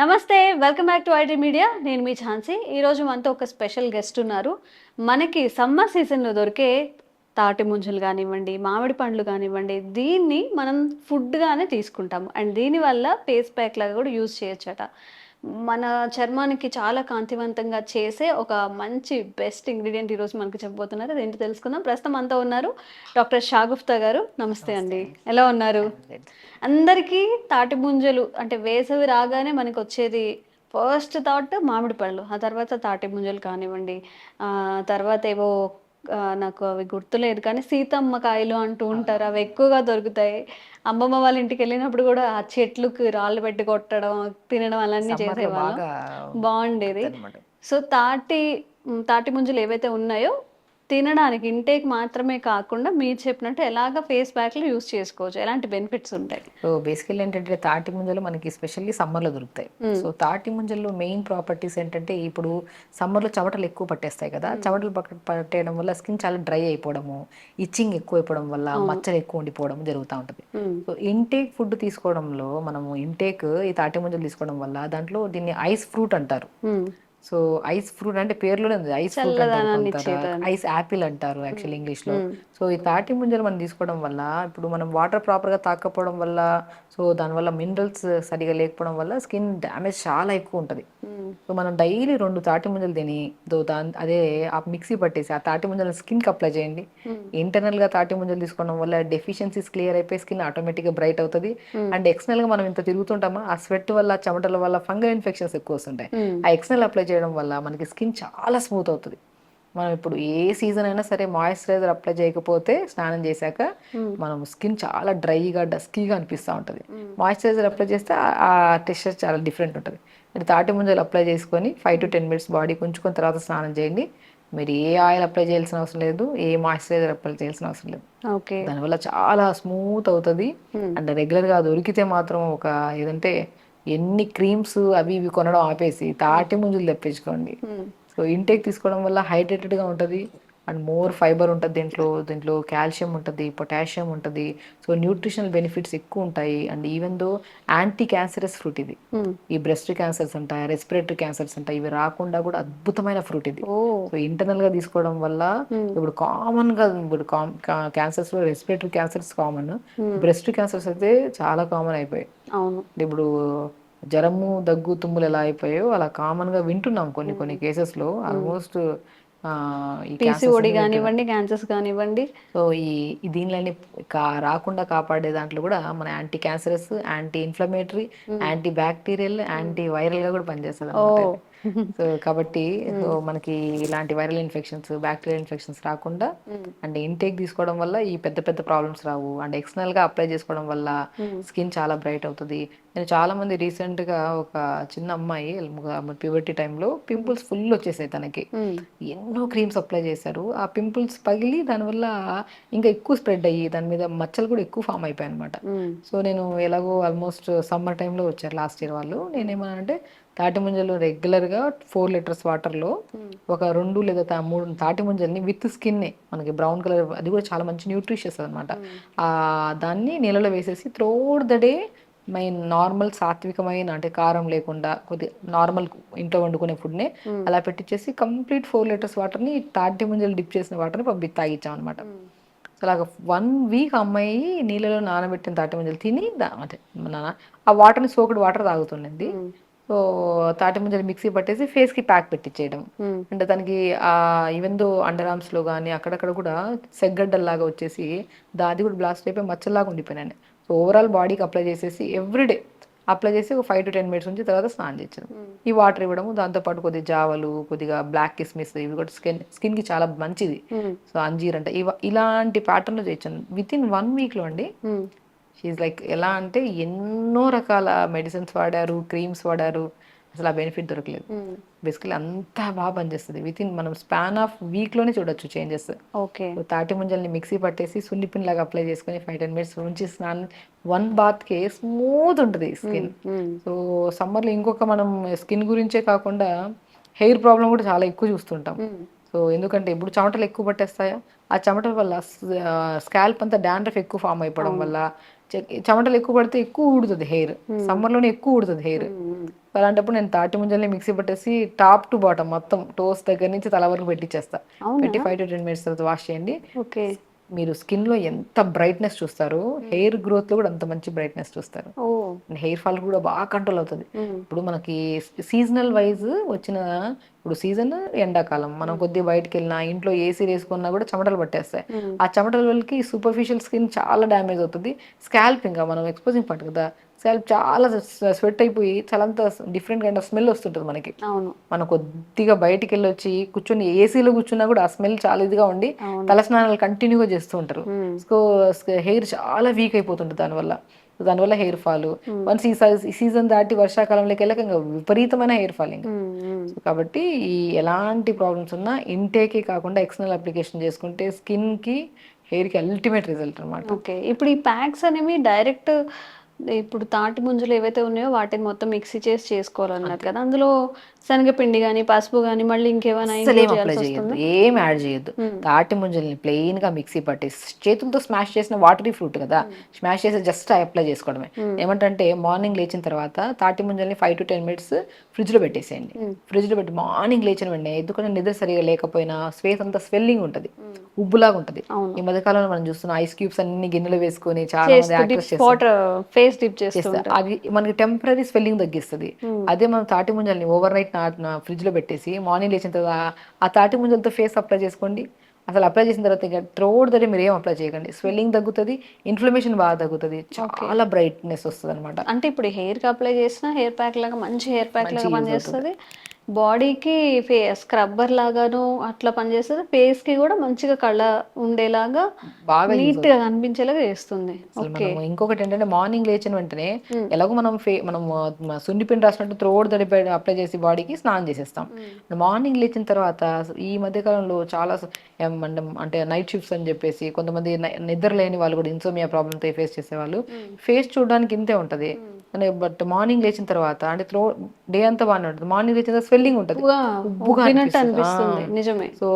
నమస్తే welcome back to IT media నేను మీ ఝాన్సీ. ఈరోజు మనతో ఒక స్పెషల్ గెస్ట్ ఉన్నారు. మనకి సమ్మర్ సీజన్లో దొరికే తాటి ముంజలు కానివ్వండి మామిడి పండ్లు కానివ్వండి దీన్ని మనం ఫుడ్గానే తీసుకుంటాము. అండ్ దీనివల్ల ఫేస్ ప్యాక్ లాగా కూడా యూజ్ చేయొచ్చట. మన చర్మానికి చాలా కాంతివంతంగా చేసే ఒక మంచి బెస్ట్ ఇంగ్రీడియంట్ ఈరోజు మనకి చెప్పబోతున్నారు అదేంటి తెలుసుకుందాం. ప్రస్తుతం అంతా ఉన్నారు డాక్టర్ షాగుఫ్తా గారు. నమస్తే అండి. ఎలా ఉన్నారు? అందరికీ తాటి ముంజలు అంటే వేసవి రాగానే మనకు వచ్చేది ఫస్ట్ థాట్ మామిడి పళ్ళు ఆ తర్వాత తాటి ముంజలు కానివ్వండి ఆ తర్వాత ఏవో నాకు అవి గుర్తులేదు. కానీ సీతమ్మ కాయలు అంటూ ఉంటారు. అవి ఎక్కువగా దొరుకుతాయి. అమ్మమ్మ వాళ్ళ ఇంటికి వెళ్ళినప్పుడు కూడా ఆ చెట్లుకి రాళ్ళు పెట్టి కొట్టడం తినడం అలాన్ని చేసేవాళ్ళం. బాగా బాగుండేది. సో తాటి తాటి ముంజలు ఏవైతే ఉన్నాయో తినడానికి ఇంటేక్ మాత్రమే కాకుండా మీరు చెప్పినట్టు ఎలాగ ఫేస్ ప్యాక్లు యూస్ చేసుకోవచ్చు? ఎలాంటి బెనిఫిట్స్ ఉంటాయి? సో బేసికల్లీ ఏంటంటే తాటి ముంజలు మనకి స్పెషల్లీ సమ్మర్లో దొరుకుతాయి. సో తాటి ముంజల్లో మెయిన్ ప్రాపర్టీస్ ఏంటంటే ఇప్పుడు సమ్మర్లో చెమటలు ఎక్కువ పట్టేస్తాయి కదా. చెమటలు పట్ట- పట్టేయడం వల్ల స్కిన్ చాలా డ్రై అయిపోవడము ఇచ్చింగ్ ఎక్కువ అయిపోవడం వల్ల మచ్చలు ఎక్కువ ఉండిపోవడం జరుగుతూ ఉంటుంది. సో ఇంటేక్ ఫుడ్ తీసుకోవడంలో మనము ఇంటేక్ ఈ తాటి ముంజలు తీసుకోవడం వల్ల దాంట్లో దీన్ని ఐస్ ఫ్రూట్ అంటారు. సో ఐస్ ఫ్రూట్ అంటే పేరులోనే ఉంది. ఐస్ ఫ్రూట్ అంటారు ఐస్ యాపిల్ అంటారు యాక్చువల్ ఇంగ్లీష్లో. సో ఈ తాటి ముంజలు మనం తీసుకోవడం వల్ల ఇప్పుడు మనం వాటర్ ప్రాపర్గా తాకపోవడం వల్ల సో దానివల్ల మినరల్స్ సరిగా లేకపోవడం వల్ల స్కిన్ డ్యామేజ్ చాలా ఎక్కువ ఉంటుంది. సో మనం డైలీ రెండు తాటి ముంజలు తిని దాని అదే ఆ మిక్సీ పట్టేసి ఆ తాటి ముంజలు స్కిన్కి అప్లై చేయండి. ఇంటర్నల్గా తాటి ముంజలు తీసుకోవడం వల్ల డెఫిషియన్సీస్ క్లియర్ అయిపోయి స్కిన్ ఆటోమేటిక్గా బ్రైట్ అవుతుంది. అండ్ ఎక్స్టర్నల్గా మనం ఇంత తిరుగుతుంటామా? ఆ స్వెట్ వల్ల చెమటల వల్ల ఫంగల్ ఇన్ఫెక్షన్స్ ఎక్కువ వస్తుంటాయి. ఆ ఎక్స్టర్నల్ అప్లై చేయడం వల్ల మనకి స్కిన్ చాలా స్మూత్ అవుతుంది. మనం ఇప్పుడు ఏ సీజన్ అయినా సరే మాయిశ్చరైజర్ అప్లై చేయకపోతే స్నానం చేశాక మనం స్కిన్ చాలా డ్రైగా డస్కీగా అనిపిస్తూ ఉంటుంది. మాయిశ్చరైజర్ అప్లై చేస్తే ఆ- టెక్స్చర్ చాలా డిఫరెంట్ ఉంటుంది. మీరు తాటి ముంజలు అప్లై చేసుకొని five to ten minutes body ఉంచుకొని తర్వాత స్నానం చేయండి. మీరు ఏ ఆయిల్ అప్లై చేయాల్సిన అవసరం లేదు ఏ మాయిశ్చరైజర్ అప్లై చేయాల్సిన అవసరం లేదు. ఓకే. దానివల్ల చాలా స్మూత్ అవుతుంది. అండ్ రెగ్యులర్గా దొరికితే మాత్రం ఒక ఏదంటే ఎన్ని క్రీమ్స్ అవి ఇవి కొనడం ఆపేసి తాటి ముంజలు తెప్పించుకోండి. సో ఇంటేక్ తీసుకోవడం వల్ల హైడ్రేటెడ్గా ఉంటుంది. అండ్ మోర్ ఫైబర్ ఉంటుంది దీంట్లో దీంట్లో కాల్షియం ఉంటుంది పొటాషియం ఉంటుంది. సో న్యూట్రిషనల్ బెనిఫిట్స్ ఎక్కువ ఉంటాయి. And even though anti cancerous fruit ఇది. ఈ బ్రెస్ట్ క్యాన్సర్స్ ఉంటాయి రెస్పిరేటరీ క్యాన్సర్స్ ఉంటాయి ఇవి రాకుండా కూడా అద్భుతమైన ఫ్రూట్ ఇది. ఓ. సో ఇంటర్నల్గా తీసుకోవడం వల్ల ఇప్పుడు కామన్గా ఇప్పుడు క్యాన్సర్స్లో respiratory cancers common. Breast cancers అయితే చాలా కామన్ అయిపోయాయి. అవును. ఇప్పుడు జ్వరము దగ్గు తుమ్ములు ఎలా అయిపోయాయో అలా కామన్గా వింటున్నాం కొన్ని కొన్ని కేసెస్లో ఆల్మోస్ట్ పీసీఓడి కానివ్వండి క్యాన్సర్స్ కానివ్వండి సో ఈ దీనిలని కా రాకుండా కాపాడే దాంట్లో కూడా మన anti cancerous anti inflammatory anti bacterial anti వైరల్గా కూడా పనిచేస్తుంది. సో కాబట్టి సో మనకి ఇలాంటి వైరల్ ఇన్ఫెక్షన్స్ బ్యాక్టీరియల్ ఇన్ఫెక్షన్స్ రాకుండా అండ్ ఇంటేక్ తీసుకోవడం వల్ల ఈ పెద్ద పెద్ద ప్రాబ్లమ్స్ రావు. అండ్ ఎక్స్టర్నల్గా అప్లై చేసుకోవడం వల్ల స్కిన్ చాలా బ్రైట్ అవుతుంది. నేను చాలా మంది రీసెంట్గా ఒక చిన్న అమ్మాయి ప్యూబర్టీ టైంలో పింపుల్స్ ఫుల్ వచ్చేసాయి తనకి. ఎన్నో క్రీమ్స్ అప్లై చేశారు. ఆ పింపుల్స్ పగిలి దానివల్ల ఇంకా ఎక్కువ స్ప్రెడ్ అయ్యి దాని మీద మచ్చలు కూడా ఎక్కువ ఫామ్ అయిపోయాయి అనమాట సో నేను ఎలాగో ఆల్మోస్ట్ సమ్మర్ టైంలో వచ్చారు లాస్ట్ ఇయర్ వాళ్ళు. నేనేమన్నానంటే తాటి ముంజలు రెగ్యులర్గా ఫోర్ లీటర్స్ వాటర్లో ఒక రెండు లేదా మూడు తాటి ముంజల్ని విత్ స్కిన్నే మనకి బ్రౌన్ కలర్ అది కూడా చాలా మంచి న్యూట్రిషియస్ అనమాట దాన్ని నీళ్ళలో వేసేసి throughout the day my normal సాత్వికమైన అంటే కారం లేకుండా కొద్ది నార్మల్ ఇంట్లో వండుకునే ఫుడ్నే అలా పెట్టించేసి కంప్లీట్ ఫోర్ లీటర్స్ వాటర్ని తాటి ముంజలు డిప్ చేసిన వాటర్ని పంపి తాగిచ్చాం అనమాట సో అలాగ వన్ వీక్ అమ్మాయి నీళ్ళలో నానబెట్టిన తాటి ముంజలు తిని అంటే మన ఆ వాటర్ని సోకుడు వాటర్ తాగుతుండింది సో తాటి ముంజలు మిక్సీ పట్టేసి ఫేస్కి ప్యాక్ పెట్టించేయడం అంటే దానికి ఆ ఈవెన్ దో అండర్ ఆర్మ్స్లో కానీ అక్కడక్కడ కూడా సెగ్గడ్డల్లాగా వచ్చేసి దాది కూడా బ్లాస్ట్ అయిపోయి మచ్చల్లాగా ఉండిపోయినాయి సో ఓవరాల్ బాడీకి అప్లై చేసేసి ఎవ్రీడే అప్లై చేసి ఒక ఫైవ్ టు టెన్ మినిట్స్ నుంచి తర్వాత స్నానం చేయించడం. ఈ వాటర్ ఇవ్వడము దాంతోపాటు కొద్దిగా జావలు కొద్దిగా బ్లాక్ కిస్మిస్ ఇవి కూడా స్కిన్ స్కిన్కి చాలా మంచిది. సో అంజీర్ అంటే. ఇలాంటి ప్యాటర్న్లో చేయించాను. విత్ ఇన్ వన్ వీక్లో అండి మ్, షీఈ్ లైక్ ఎలా అంటే ఎన్నో రకాల మెడిసిన్స్ వాడారు క్రీమ్స్ వాడారు. అసలు ఆ బెనిఫిట్ దొరకలేదు. బేసికలీ అంతా బాగా పనిచేస్తుంది. విత్ ఇన్ మనం స్పాన్ ఆఫ్ వీక్లోనే చూడొచ్చు చేంజెస్ ఓకే తాటి ముంజల్ని మిక్సీ పట్టేసి సున్నిపిన్ లాగా అప్లై చేసుకొని ఫైవ్ టెన్ మినిట్స్ ఉంచి స్నానం వన్ బాత్కి స్మూత్ ఉంటుంది స్కిన్ సో సమ్మర్లో ఇంకొక మనం స్కిన్ గురించే కాకుండా హెయిర్ ప్రాబ్లం కూడా చాలా ఎక్కువ చూస్తుంటాం. సో ఎందుకంటే ఇప్పుడు చెమటలు ఎక్కువ పట్టేస్తాయా? ఆ చెమటల వల్ల స్కాల్ప్ అంతా డాండ్రఫ్ ఎక్కువ ఫామ్ అయిపోవడం వల్ల చె- చెమటలు ఎక్కువ పడితే ఎక్కువ ఊడుతుంది హెయిర్. సమ్మర్లోనే ఎక్కువ ఊడుతుంది హెయిర్. మ్, అలాంటప్పుడు నేను తాటి ముంజల్ని మిక్సీ పట్టేసి టాప్ టు బాటమ్ మొత్తం టోస్ దగ్గర నుంచి తల వరకు పెట్టించేస్తా? పెట్టి ఫైవ్ టు టెన్ మినిట్స్ తర్వాత వాష్ చేయండి. ఓకే. మీరు స్కిన్లో ఎంత బ్రైట్నెస్ చూస్తారు హెయిర్ గ్రోత్లో కూడా అంత మంచి బ్రైట్నెస్ చూస్తారు. హెయిర్ ఫాల్ కూడా బాగా కంట్రోల్ అవుతుంది. ఇప్పుడు మనకి సీజనల్ వైజ్ వచ్చిన ఇప్పుడు సీజన్ ఎండాకాలం. మనం కొద్దిగా బయటకు వెళ్ళినా ఇంట్లో ఏసీ వేసుకున్నా కూడా చెమటలు పట్టేస్తాయి. ఆ చెమటల వల్లకి సూపర్ఫిషియల్ స్కిన్ చాలా డ్యామేజ్ అవుతుంది. స్కాల్ప్ ఇంకా మనం ఎక్స్పోజింగ్ పట్టు కదా స్కాల్ప్ చాలా స్వెట్ అయిపోయి చాలా డిఫరెంట్ కైండ్ ఆఫ్ స్మెల్ వస్తుంటుంది మనకి. అవును. మనం కొద్దిగా బయటికి వెళ్ళి వచ్చి కూర్చొని ఏసీలో కూర్చున్నా కూడా ఆ స్మెల్ చాలా ఇదిగా ఉండి. తలస్నానాలు కంటిన్యూగా చేస్తూ ఉంటారు. సో హెయిర్ చాలా వీక్ అయిపోతుంటుంది దానివల్ల. దానివల్ల హెయిర్ ఫాల్ వన్స్ ఈ సీజన్ దాటి వర్షాకాలంలోకి వెళ్ళక ఇంకా విపరీతమైన హెయిర్ ఫాల్ ఇంకా కాబట్టి ఈ ఎలాంటి ప్రాబ్లమ్స్ ఉన్నా ఇంటేకే కాకుండా ఎక్స్టర్నల్ అప్లికేషన్ చేసుకుంటే స్కిన్కి హెయిర్కి అల్టిమేట్ రిజల్ట్ అనమాట ఓకే ఇప్పుడు ఈ ప్యాక్స్ అనేవి డైరెక్ట్ ఇప్పుడు తాటి ముంజలు ఏవైతే ఉన్నాయో వాటిని మొత్తం మిక్సీ చేసి చేసుకోవాలన్నారు కదా. అందులో శనగపిండి కానీ పసుపు కానీ మళ్ళీ ఇంకేమైనా ఏం అప్లై చేయొద్దు? ఏం యాడ్ చేయొద్దు. తాటి ముంజల్ని ప్లెయిన్గా మిక్సీ పట్టి చేతులతో స్మాష్ చేసిన వాటరీ ఫ్రూట్ కదా స్మాష్ చేసి జస్ట్ అప్లై చేసుకోవడమే. ఏమంటే మార్నింగ్ లేచిన తర్వాత తాటి ముంజల్ని ఫైవ్ టు టెన్ మినిట్స్ ఫ్రిడ్జ్లో పెట్టేసేయండి. ఫ్రిడ్జ్లో పెట్టి మార్నింగ్ లేచిన వెంటనే ఎందుకంటే నిద్ర సరిగా లేకపోయినా స్పేస్ అంతా స్వెల్లింగ్ ఉంటుంది. ఉబ్బులాగా ఉంటుంది. ఈ మధ్యకాలంలో మనం చూస్తున్నాం ఐస్ క్యూబ్స్ అన్ని గిన్నెలో వేసుకొని చాలా ఫేస్ డిప్ చేస్తూ చేస్తారు. అది మనకి టెంపరీ స్వెల్లింగ్ తగ్గిస్తుంది. అదే మనం తాటి ముంజల్ని ఓవర్ నైట్ ఫ్రిడ్జ్లో పెట్టేసి మార్నింగ్ లేచిన తర్వాత ఆ తాటి ముంజలతో ఫేస్ అప్లై చేసుకోండి. అసలు అప్లై చేసిన తర్వాత ఇక త్రోడ్ దగ్గర మీరు ఏం అప్లై చేయకండి. స్వెల్లింగ్ తగ్గుతుంది ఇన్ఫ్లమేషన్ బాగా తగ్గుతుంది. చాలా బ్రైట్నెస్ వస్తుంది అనమాట అంటే ఇప్పుడు హెయిర్కి అప్లై చేసిన హెయిర్ ప్యాక్ లాగా మంచి హెయిర్ ప్యాక్ లాగా పనిచేస్తుంది. బాడీకి ఫే స్క్రబ్బర్ లాగాను అట్లా పనిచేస్తుంది. ఫేస్కి కూడా మంచిగా కళ్ళ ఉండేలాగా బాగా నీట్గా కనిపించేలాగా చేస్తుంది. ఓకే. ఇంకొకటి ఏంటంటే మార్నింగ్ లేచిన వెంటనే ఎలాగో మనం ఫే మనం సున్నిపిండి రాసినట్టు త్రోడ్ తడిపై అప్లై చేసి బాడీకి స్నానం చేసేస్తాం. మార్నింగ్ లేచిన తర్వాత ఈ మధ్య కాలంలో చాలా అంటే నైట్ షిఫ్ట్స్ అని చెప్పేసి కొంతమంది నిద్ర లేని వాళ్ళు కూడా ఇన్సోమియా ప్రాబ్లంతో ఫేస్ చేసేవాళ్ళు. ఫేస్ చూడడానికి ఇంతే ఉంటది. బట్ మార్నింగ్ లేచిన తర్వాత అంటే త్రో డే అంతా బాగానే ఉంటుంది. మార్నింగ్ లేచిన స్వెల్లింగ్ ఉంటుంది. అనిపిస్తుంది. నిజమే. సో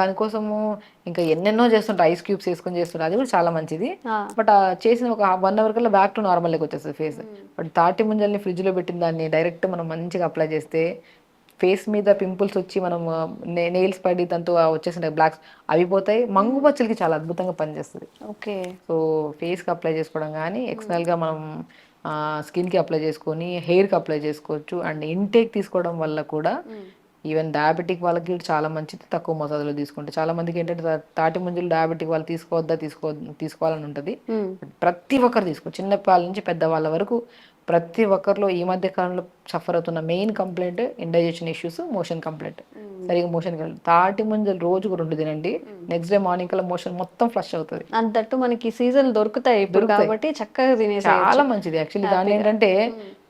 దానికోసము ఇంకా ఎన్నెన్నో చేస్తుంటారు. ఐస్ క్యూబ్స్ వేసుకొని చేస్తుంటారు. అది కూడా చాలా మంచిది. బట్ ఆ చేసిన ఒక వన్ అవర్ కల్లా బ్యాక్ టు నార్మల్ లెక్క వచ్చేస్తుంది ఫేస్. బట్ తాటి ముంజల్ని ఫ్రిడ్జ్లో పెట్టిన దాన్ని డైరెక్ట్ మనం మంచిగా అప్లై చేస్తే ఫేస్ మీద పింపుల్స్ వచ్చి మనం నెయిల్స్ పడి దాంతో వచ్చేసిన బ్లాక్స్. అవి పోతాయి. మంగు పచ్చలకి చాలా అద్భుతంగా పనిచేస్తుంది. ఓకే. సో ఫేస్కి అప్లై చేసుకోవడం కానీ ఎక్స్టర్నల్గా మనం స్కిన్కి అప్లై చేసుకొని హెయిర్కి అప్లై చేసుకోవచ్చు. అండ్ ఇంటేక్ తీసుకోవడం వల్ల కూడా ఈవెన్ డయాబెటిక్ వాళ్ళకి చాలా మంచిది తక్కువ మోతాదులో తీసుకుంటే. చాలా మందికి ఏంటంటే తాటి ముంజలు డయాబెటిక్ వాళ్ళు తీసుకోవద్దా తీసుకో తీసుకోవాలని ఉంటుంది. ప్రతి ఒక్కరు తీసుకో చిన్న వాళ్ళ నుంచి పెద్ద వాళ్ళ వరకు ప్రతి ఒక్కరిలో ఈ మధ్య కాలంలో సఫర్ అవుతున్న main complaint indigestion issues motion complaint సరిగా మోషన్ తాటి ముంజలు రోజుకు రెండు తినండి. నెక్స్ట్ డే మార్నింగ్ కల్లా మోషన్ మొత్తం ఫ్లష్ అవుతుంది. అంతట్టు మనకి సీజన్ దొరుకుతాయి ఇప్పుడు కాబట్టి చక్కగా తినేసి చాలా మంచిది. యాక్చువల్లీ దాని ఏంటంటే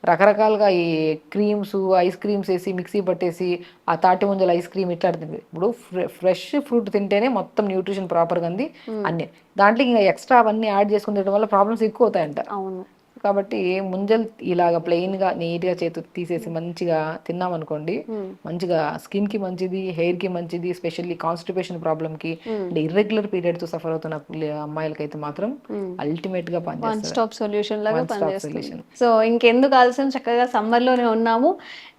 రకరకాలుగా ఈ క్రీమ్స్ ఐస్ క్రీమ్స్ వేసి మిక్సీ పట్టేసి ఆ తాటి ముంజల ఐస్ క్రీమ్ ఇట్లా తింది ఇప్పుడు ఫ్రెష్ ఫ్రూట్ తింటేనే మొత్తం న్యూట్రిషన్ ప్రాపర్గా ఉంది. అన్ని. దాంట్లో ఇంకా ఎక్స్ట్రా అవన్నీ యాడ్ చేసుకుని తినడం వల్ల ప్రాబ్లమ్స్ ఎక్కువ అవుతాయంట. అవును. కాబట్టి ముంజలు ఇలాగ ప్లెయిన్గా నీట్గా చేతు తీసేసి మంచిగా తిన్నాం అనుకోండి మంచిగా స్కిన్కి మంచిది హెయిర్కి మంచిది స్పెషల్లీ కాన్స్టిపేషన్ ప్రాబ్లమ్కి ఇర్రెగ్యులర్ పీరియడ్తో సఫర్ అవుతున్న అమ్మాయిలకైతే మాత్రం అల్టిమేట్గా వన్ స్టాప్ సొల్యూషన్ లాగా పనిచేస్తుంది. సో ఇంకెందుకు ఆలస్యం? చక్కగా సమ్మర్లోనే ఉన్నాము.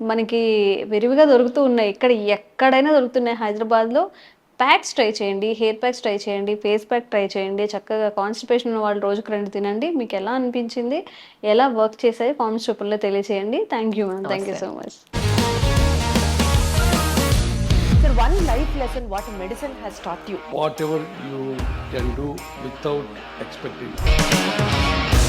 మనకి విరివిగా దొరుకుతూ ఉన్నాయి. ఇక్కడ ఎక్కడైనా దొరుకుతున్నాయి హైదరాబాద్లో ప్యాక్స్ ట్రై చేయండి హెయిర్ ప్యాక్స్ ట్రై చేయండి ఫేస్ ప్యాక్ ట్రై చేయండి చక్కగా కాన్స్టిపేషన్ ఉన్న వాళ్ళు రోజుకు రెండు తినండి. మీకు ఎలా అనిపించింది ఎలా వర్క్ చేసాయి కామెంట్స్ రూపంలో తెలియచేయండి. Thank you ma'am thank you so much one life lesson what medicine has taught you. whatever you can do without expecting.